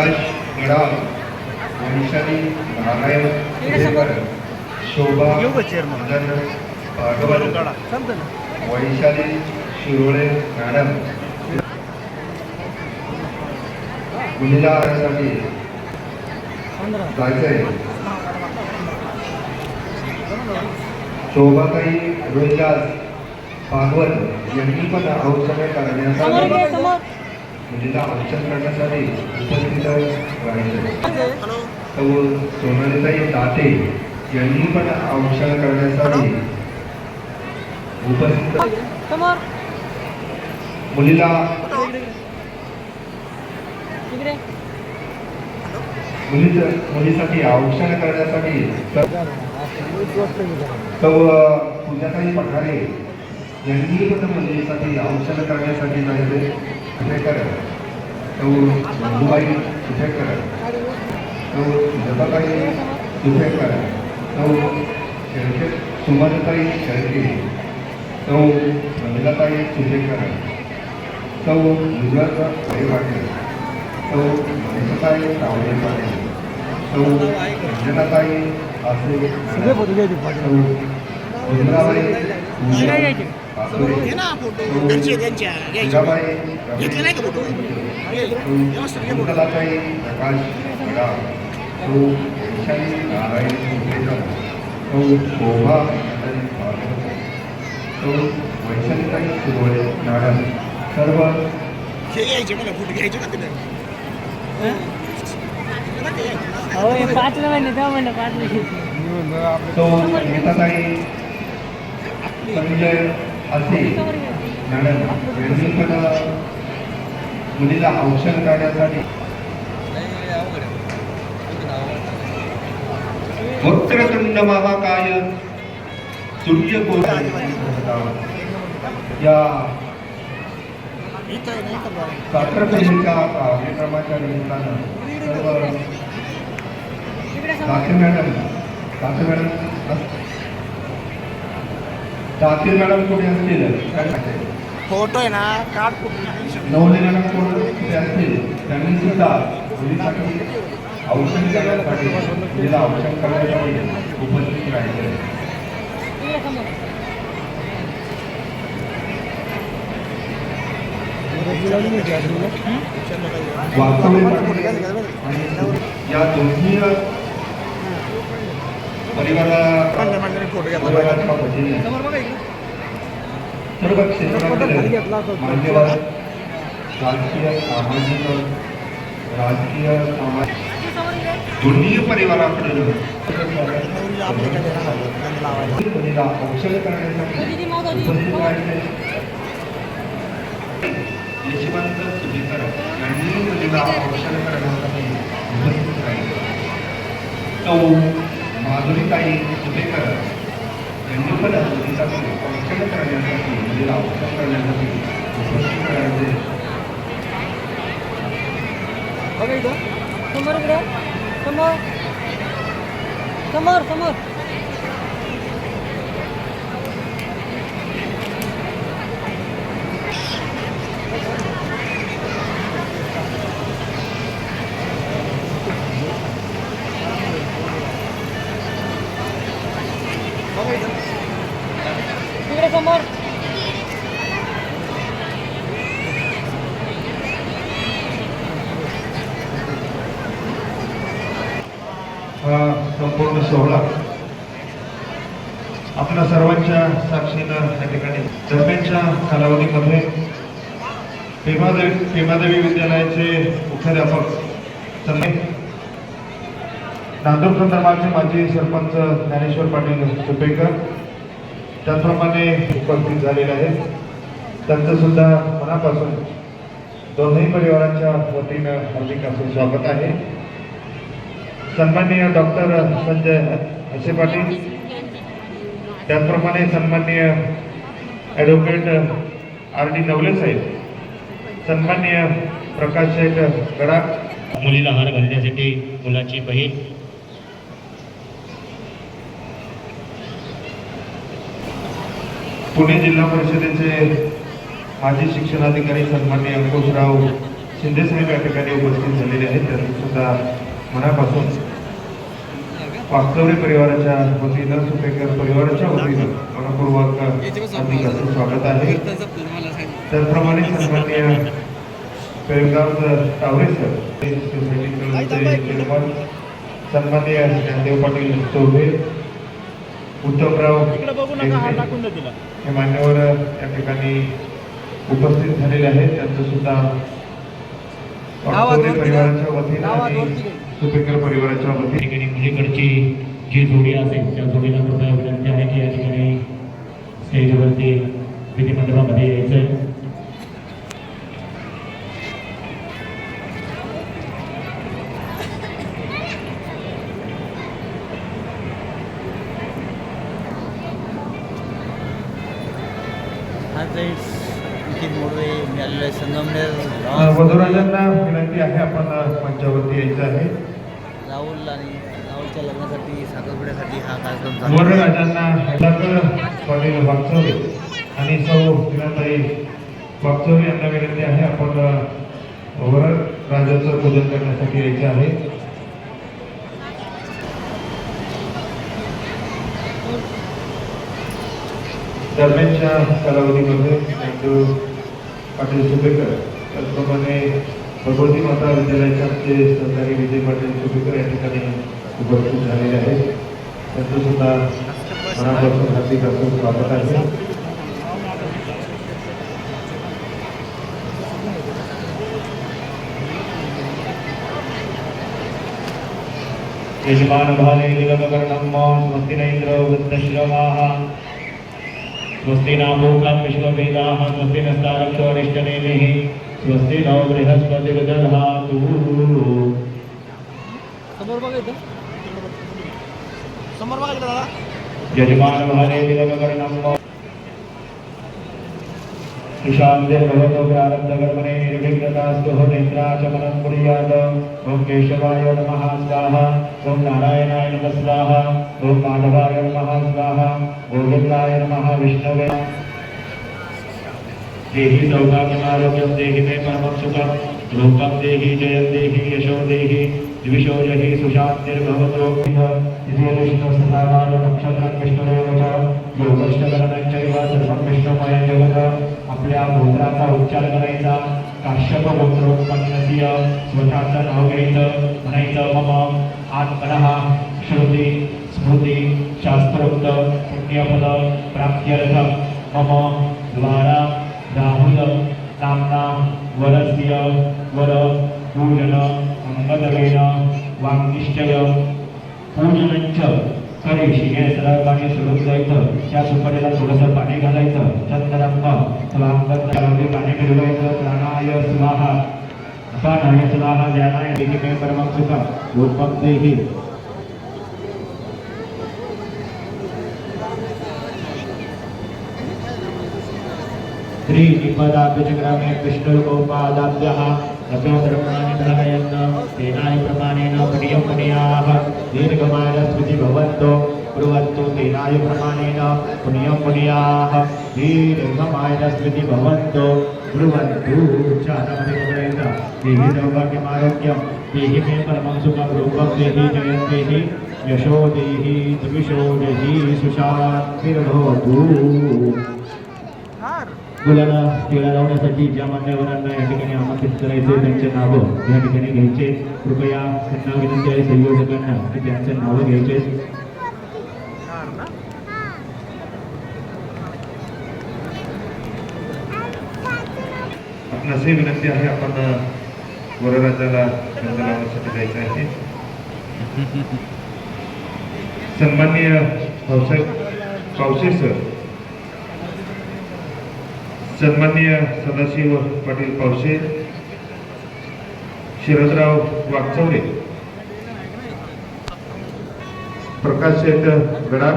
प्रकाश Gadav Vaishali Narayan Surekar Shobha Bhagwat Vaishali Shirole madam. मुलीला आणायसाठी जायचंय. शोभाताई रोहिदास भागवत यांनी पण औषधे करण्यासाठी मुलीला औषध करण्यासाठी उपस्थित राहायचे तो सोनालीताई दाते यांनी पण औषध करण्यासाठी उपस्थित मुलीला मुलीचं मुलीसाठी औषध करण्यासाठी तो पूजाताई पठारे यांनी पण मुलीसाठी औषध करण्यासाठी जायचे कुठेकर तो मंजुबाई कुठेकर तो जपाताई कुठेकर तो शेळके सुमनताई शेळके तो मंगलाताई कुठेकर तो गुजरात पाटील तो मनीषाताई तावडे पाटील तो अंजनाताई आसरे इंद्राबाई पासुरे त्यांचे त्यांच्या घ्यायचे. घेतले नाही का फोटो? शकुंतलाताई प्रकाश गडा तो वैशाली नारायण कुंभेकर तो शोभा मंडळी भागवत तो वैशालीताई सुरवळे मॅडम सर्व हे घ्यायचे मला फोटो घ्यायचे का तिथे? पाचला महिने तेव्हा महिने पाचला घेतली. तो नेताताई संजय असे मॅडम यांनी पण मुलीला औषध काढण्यासाठी वक्रतुंड महाकाय सूर्य या इथं कार्यक्रमाच्या निमित्तानं सर्व Dakhir madam Dakhir madam Dakhir madam कुठे असतील? फोटो आहे ना काढ कुठे नवले मॅडम कुठे असतील? त्यांनी सुद्धा मुलीसाठी औषध करण्यासाठी मुलीला औषध करण्यासाठी उपस्थित राहायचे वास्तविक या दोन्ही वतीने सर्व क्षेत्रामध्ये मान्यवर राजकीय सामाजिक राजकीय सामाजिक. दोन्ही परिवाराकडे औषध करण्यासाठी उपस्थित राहायचे. यशवंत सुधीकर यांनी मुलीला औषध करण्यासाठी उपस्थित राहिले तो माधुरीताई सुधीकर यांनी पण मुलीसाठी औषध करण्यासाठी म्हणजे मुलीला औषध करण्यासाठी उपस्थित करायचे. समोर इकडे. समोर समोर. समोर इकडे समोर हा संपूर्ण सोहळा आपल्या सर्वांच्या साक्षीनं या ठिकाणी. दरम्यानच्या कालावधीमध्ये भीमादेवी भीमादेवी विद्यालयाचे मुख्याध्यापक नांदूर संदर्भाचे माजी सरपंच ज्ञानेश्वर पाटील चुपेकर त्याचप्रमाणे उपस्थित झालेले आहेत. त्यांचं सुद्धा मनापासून दोन्ही परिवाराच्या वतीनं हार्दिक असं स्वागत आहे. सन्माननीय डॉक्टर संजय हसे पाटील. त्याचप्रमाणे सन्माननीय ॲडव्होकेट आर डी नवले साहेब. सन्माननीय प्रकाश शेठ गडाख. मुलीला हार घालण्यासाठी मुलाची बहीण पुणे जिल्हा परिषदेचे माजी शिक्षणाधिकारी सन्माननीय अंकुशराव शिंदे साहेब या ठिकाणी उपस्थित झालेले आहेत. त्यांनी सुद्धा मनापासून वास्तवरी परिवाराच्या वतीनं सुपेकर परिवाराच्या वतीनं मनपूर्वक हार्दिक स्वागत आहे. त्याचप्रमाणे सन्माननीय पेळगाव टावरे सर सोसायटी सन्माननीय ज्ञानदेव पाटील चौबे उत्तमराव देशमुख हे मान्यवर या ठिकाणी उपस्थित झालेले आहेत. त्यांचं सुद्धा परिवाराच्या वतीनं आणि सुपेकर परिवाराच्या वतीने. ठिकाणी मुलीकडची जी जोडी असेल त्या जोडीला कृपया विनंती आहे की या ठिकाणी स्टेजवरती विधिमंडळामध्ये यायचं. आहे आज नितीन मोडवे मिळालेलं आहे संगमनेर वधूराजांना विनंती आहे आपण मंचावरती यायचं आहे. राहुल आणि राहुलच्या लग्नासाठी साखरपुड्यासाठी हा कार्यक्रम. वरराजांना हेलाकर पाटील वागचौरे आणि सौ विनाताई वागचौरे यांना विनंती आहे आपण वरराजाचं पूजन करण्यासाठी यायचे आहे. दरम्यानच्या कालावधीमध्ये पाटील सुपेकर भगवती माता विद्यालयाचे सहकारी विजय पाटील सुपेकर उपस्थित झालेले त्यांचं हार्दिक असं स्वागत आहे यजमान भाले निगमकर्णं माँ स्वस्ति न इन्द्रो वृद्धश्रवाः स्वस्ति नामोका विश्ववेदाः स्वस्ति नस्तारक्षोरिष्टनेमिः स्वस्ति नो बृहस्पतिर्दधातु समोर बघा मां ईशान्यर्भवतो प्रारब्धकर्मणे निर्विघ्नतास्तु नेत्राचमनं कुर्यात् ॐ केशवाय नमः स्वाहा ॐ नारायणाय नमः स्वाहा ॐ माधवाय नमः स्वाहा गोविन्दाय नमः विष्णवे। देहि सौभाग्यमारोग्यं देहि मे परमं सुखं रूपं देहि जयं देहि यशो देहि द्विषो जहि सुशान्तिर्भवतो। इति विष्णुसदावाद नक्षत्रं विष्णुरेव च योगश्च करणञ्चैव सर्वं विष्णुमयं जगत् आपल्या गोत्राचा उच्चार करायचा. काश्यप गोत्रोत्पन्नतीय स्वतःचं नाव घ्यायचं म्हणायचं मम आत्मनः श्रुती स्मृती शास्त्रोक्त पुण्यफल प्राप्त्यर्थ. मम द्वारा राहुल नामना वरस्य वर पूजन अंगदवेन वाग्निश्चय पूजनंच करीशी हे सरळ पाणी सोडून जायचं. त्या सुपारीला थोडंसं पाणी घालायचं. चंद्रंब स्वांगत पाणी फिरवायचं. प्राणाय स्वाहा. प्राणाय स्वाहा ध्यानाय देहि मे परमं सुखं रूपं देहि श्रीनिपदाभ्यजग्रामे विष्णुर्गोपादाभ्यः रथोधर्माणि धारयन् तेनानि प्रमाणेन पुण्यं पुण्याः दीर्घमायस्मृति भवन्तो कुर्वन्तु तेनाय प्रमाणेन पुण्यं पुण्याः दीर्घमायस्मृति भवन्तो कुर्वन्तु उच्चारणामध्ये बघायचं देहि सौभाग्यमारोग्यं देहि मे परमं सुखं रूपं देहि जयन्तेः यशो देहि द्विषो देहि सुशान्तिर्भवतु। मुलांना टिळा लावण्यासाठी ज्या मान्यवरांना या ठिकाणी आमंत्रित करायचे त्यांचे नावं या ठिकाणी घ्यायचे. कृपया त्यांना विनंती आहे संयोजकांना की त्यांचे नावं घ्यायचे. आपणासही विनंती आहे आपण वरराजाला गंध लावण्यासाठी जायचं आहे. सन्माननीय भाऊसाहेब पावसे सर सन्माननीय सदाशिव पाटील पावसे शरदराव वागचौरे प्रकाश शेठ गडा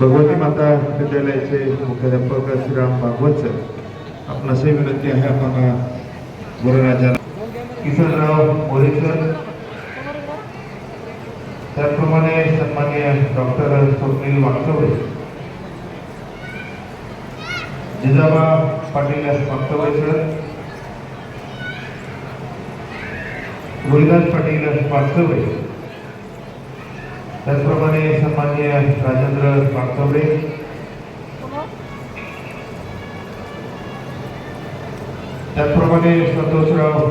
भगवती माता विद्यालयाचे मुख्याध्यापक श्रीराम भागवत सर आपणासही विनंती आहे आपण गुरुराजाला किशनराव मोरे सर त्याचप्रमाणे सन्मान्य डॉक्टर स्वप्नील वागचौरे जिजाबा पाटील यास मागचं गुरुदास पाटील यास मागचं व्हायचं त्याचप्रमाणे सन्मान्य राजेंद्र पागतवडे त्याचप्रमाणे संतोषराव